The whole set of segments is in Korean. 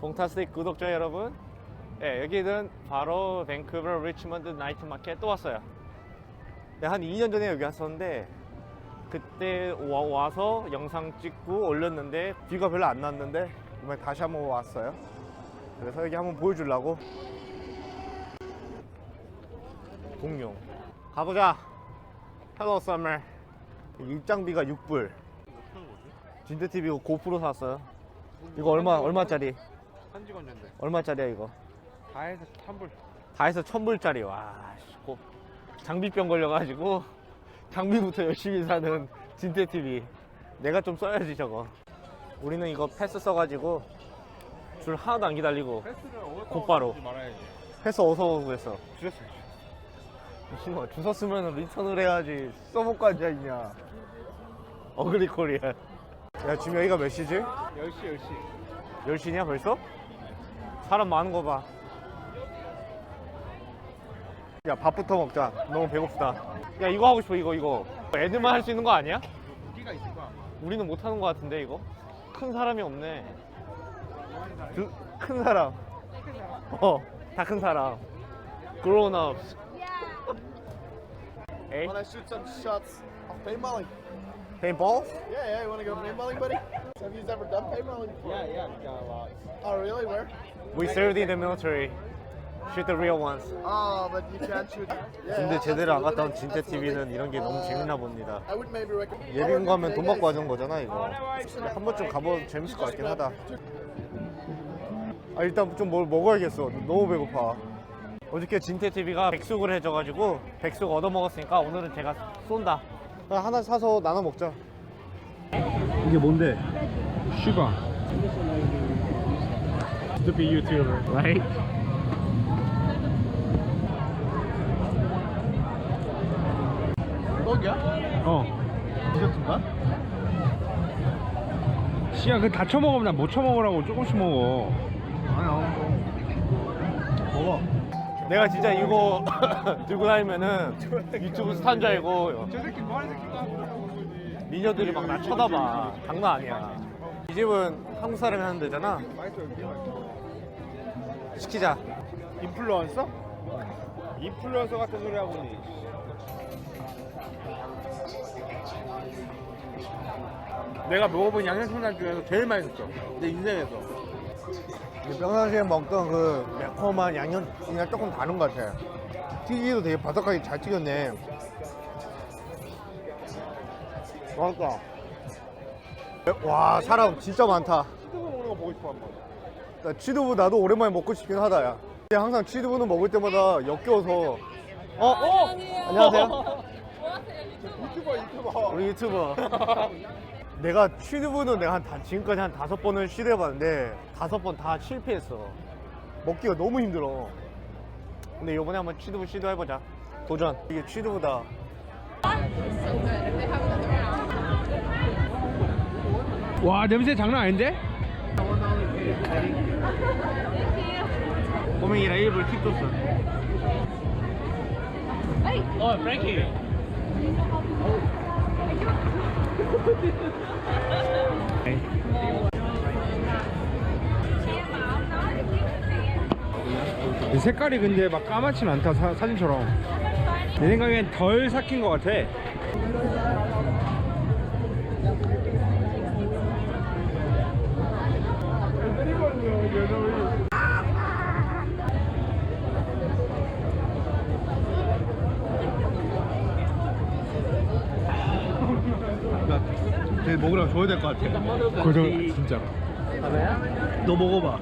봉타스틱 구독자 여러분. 네, 여기는 바로 밴쿠버 리치먼드 나이트 마켓 또 왔어요. 네, 한 2년 전에 여기 왔었는데 그때 와, 서 영상 찍고 올렸는데 뷰가 별로 안 났는데 이번에 다시 한번 왔어요. 그래서 여기 한번 보여주려고. 공룡. 가보자. 헬로 썸머 입장비가 6불. 진드TV 고프로 샀어요. 이거 얼마 얼마짜리 한직원 전데. 얼마짜리야 이거? 다 해서 환불. 다 해서 천불짜리. 와 씨, 고- 장비병 걸려가지고 장비부터 열심히 사는 진태TV 내가 좀 써야지 저거. 우리는 이거 패스 써가지고 줄 하나도 안 기다리고 패스를 어디서 곧바로. 말아야지. 패스 어서 오고 주셨어요 신호 주소 쓰면 리턴을 해야지. 써먹고 앉아있냐 어그리 코리아 야 지금 여기가 몇 시지? 10시 10시. 10시냐 벌써? 사람 많은 거 봐. 야 밥부터 먹자. 너무 배고프다. 야 이거 하고 싶어 이거 이거. 애들만 할 수 있는 거 아니야? 무기가 있을 거야 우리는 못 하는 거 같은데 이거? 큰 사람이 없네. 두, 큰 사람. 어, 다 큰 사람. Grown ups. 에이? Want to shoot some shots of paintballing? Paintball? Yeah, yeah. You want to go paintballing, buddy? Have you ever done paintballing before? yeah yeah got a lot Oh, really? Where? We served in the military. Shoot the real ones. Oh, but you can't shoot. Yeah, 근데 제대로 안 갔다 온. 진태 TV는 이런 게 너무 재밌나 봅니다. I would maybe recommend. 예비군 가면 돈 받고 하는 거잖아 이거 한 번쯤 가보면 재밌을 것 같긴 하다 아 일단 좀 뭘 먹어야겠어 너무 배고파 어저께 진태TV가 백숙을 해줘가지고 백숙 얻어 먹었으니까 오늘은 제가 쏜다 하나 사서 나눠 먹자 이게 뭔데? 슈가 To be YouTuber Right? 떡이야? 어 디저트인가? 씨야 그다 쳐먹으면 나못 쳐먹으라고 조금씩 먹어 아니야. 먹어. 내가 진짜 이거 들고 다니면은 유튜브 스타인 줄 알고 저 새끼 뭐하는 새끼가 미녀들이 막 나 쳐다봐 장난 아니야 이 집은 한국 사람이 하는 데잖아 맛있어 여기 맛있어 시키자 인플루언서? 인플루언서 같은 소리 하고 있니 내가 먹어본 양념청장 중에서 제일 맛있었어 내 인생에서 평상시에 먹던 그 매콤한 양념이랑 조금 다른 것 같아. 튀기도 되게 바삭하게 잘 튀겼네. 맛있다. 와, 사람 진짜 많다. 치즈볼 먹는 거 보고 싶어 한번 나 취두부 나도 오랜만에 먹고 싶긴 하다, 야. 근데 항상 취두부는 먹을 때마다 역겨워서. 어? 안녕하세요. 유튜버 유튜버 우리 유튜버. 내가 취두부는 내가 한 다- 지금까지 한 다섯 번을 시도해봤는데 다섯 번 다 실패했어. 먹기가 너무 힘들어. 근데 이번에 한번 취두부 시도해보자. 도전. 이게 취두부다. 와 냄새 장난 아닌데? 꼬맹이랑 일부러 팁 줬어. 어, 프랭키. 이 색깔이 근데 막 까맣진 않다 사, 사진처럼 내 생각엔 덜 삭힌 것 같아 쟤 먹으라고 줘야 될 것 같아. 그저 진짜 너 먹어봐.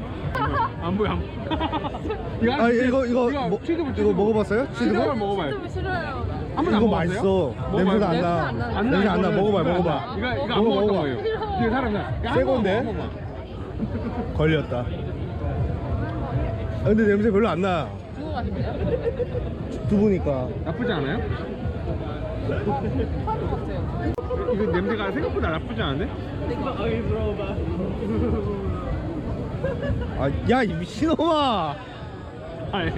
안 보여 안 보여 아, 이거, 이거, 뭐, 취두부, 이거 취두부. 먹어봤어요? 취두부 취두부? 먹어봐요 싫어요. 한 번도 안 이거 먹어봤어요? 맛있어. 냄새도 안 나. 안 나. 안 냄새 안 나. 이거는 먹어봐, 이거 먹어봐. 안 나. 이거 이거 안 먹어, 먹을 먹어봐. 거예요 이거 사람 사새 건데? 걸렸다. 아, 근데 냄새 별로 안 나. 두부 맛인데요? 두부니까. 나쁘지 않아요? 파는 것 같아요. 이거 냄새가 생각보다 나쁘지 않은데? 아, 야, 이 미친놈아! 아니.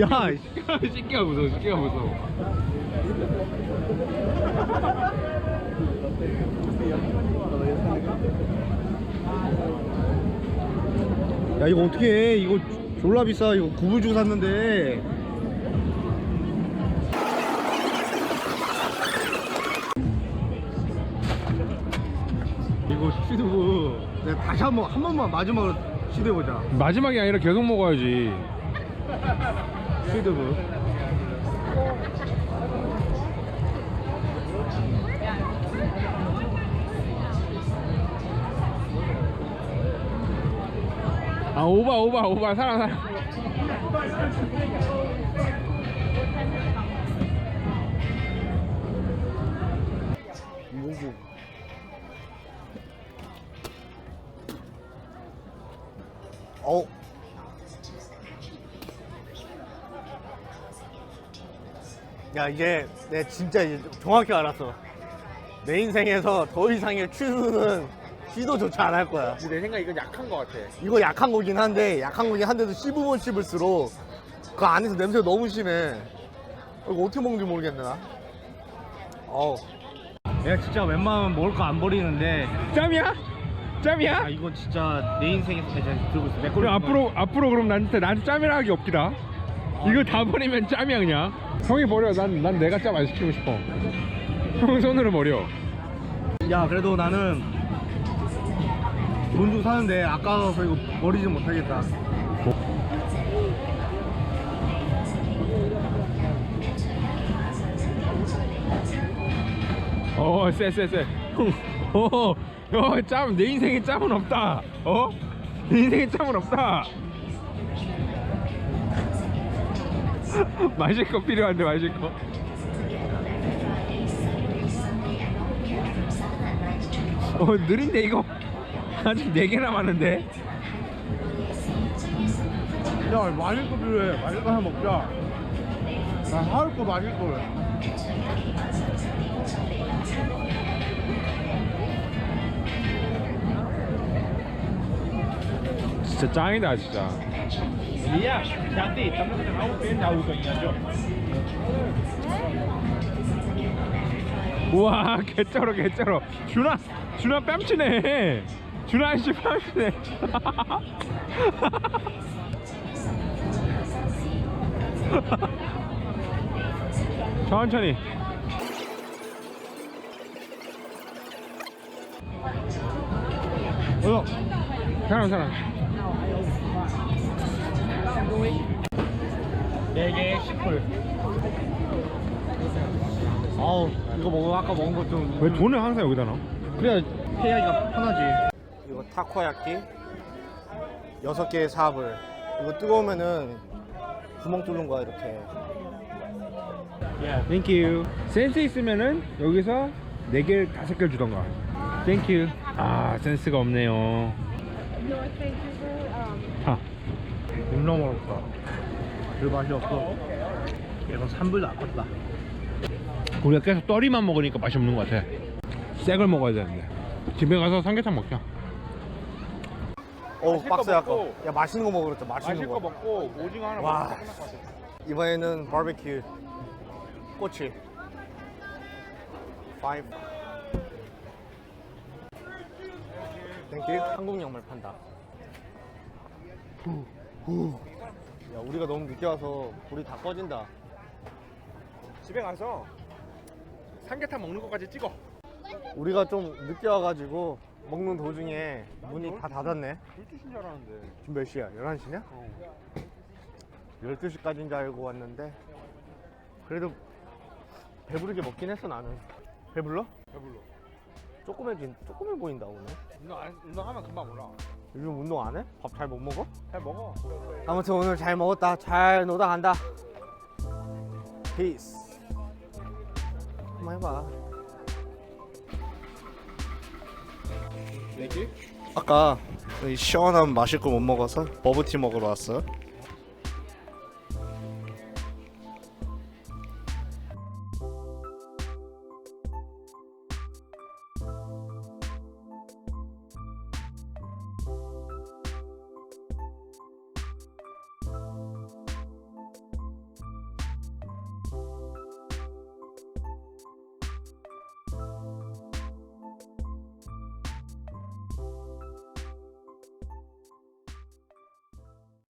야, 이 씻기가 무서워 씻기가 무서워. 야 이거 어떻게 해? 이거 졸라 비싸. 이거 9불 주고 샀는데 이거 시드부 내가 다시 한 번 한 번만 마지막으로 시도해보자 마지막이 아니라 계속 먹어야지. 시드부 아 오바 오바 오바 사람 사람. 어우 야 이게 내 진짜 이제 정확히 알았어. 내 인생에서 더 이상의 추수는 시도조차 안 할 거야. 내 생각 이건 약한 거 같아. 이거 약한 거긴 한데 약한 거긴 한데도 씹으면 씹을수록 그 안에서 냄새가 너무 심해. 이거 어떻게 먹는지 모르겠네 나. 어우. 내가 진짜 웬만하면 먹을 거 안 버리는데 짬이야? 짬이야? 아 이건 진짜 내 인생에서 제가 들고 있어 내 그럼 앞으로 앞으로 그럼 나한테 나한테 짬이라 하기 없기다. 이거 다 버리면 짬이야 그냥. 형이 버려. 난 난 내가 짬 안 시키고 싶어. 형 손으로 버려. 야 그래도 나는 돈 주고 사는데 아까워서 이거 버리지 못하겠다 어, 쎄, 쎄, 쎄. 어, 어, 짬, 내 인생에 짬은 없다. 어? 내 인생에 짬은 없다. 마실 거 필요한데, 마실 거. 어, 느린데, 이거. 아직 4개 남았는데. 야 마실 거 필요해 마실 거 하나 먹자 나 하울 거 마실 거 진짜 짱이다, 진짜. 우와, 개쩔어, 개쩔어. 준아, 준아 뺨치네. 준아 씨 뺨치네. 천천히. 어, 사람, 사람. 4개 10불. 아우 이거 먹어 아까 먹은 거좀 왜 돈을 항상 여기다 넣어? 그래야 회하기가 편하지. 이거 타코야끼 여섯 개에 4불. 이거 뜨거우면은 구멍 뚫는 거야 이렇게. 땡큐 센스 있으면은 여기서 4개, 5개를 주던가. 땡큐 아 센스가 없네요. 아, 존나 멀었다 별 맛이 없어 이건 3불도 아깝다. 우리가 계속 떠리만 먹으니까 맛이 없는 것 같아. 새걸 먹어야 되는데. 집에 가서 삼계탕 먹자. 어우 맛있는 거 빡세 아까. 먹고. 야 맛있는 거 먹으랬다. 맛있는 거. 먹고 오징어 하나 와. 먹으면 끝날 것 같아 이번에는 바베큐. 꼬치. 5 땡큐 한국 양말 판다. 후, 후. 야 우리가 너무 늦게 와서 불이 다 꺼진다 집에 가서 삼계탕 먹는 것까지 찍어 우리가 좀 늦게 와가지고 먹는 도중에 문이 다 닫았네 12시인 줄 알았는데 지금 몇 시야? 11시냐? 어. 12시까지인 줄 알고 왔는데 그래도 배부르게 먹긴 했어 나는 배불러? 배불러 조그매진 조그매 보인다 오늘 운동 안, 운동하면 금방 올라 요즘 운동 안 해? 밥 잘 못 먹어? 잘 먹어. 아무튼 오늘 잘 먹었다. 잘 놀다 간다. 피스 한번 해봐. 아까 이 시원한 마실 거 못 먹어서 버블티 먹으러 왔어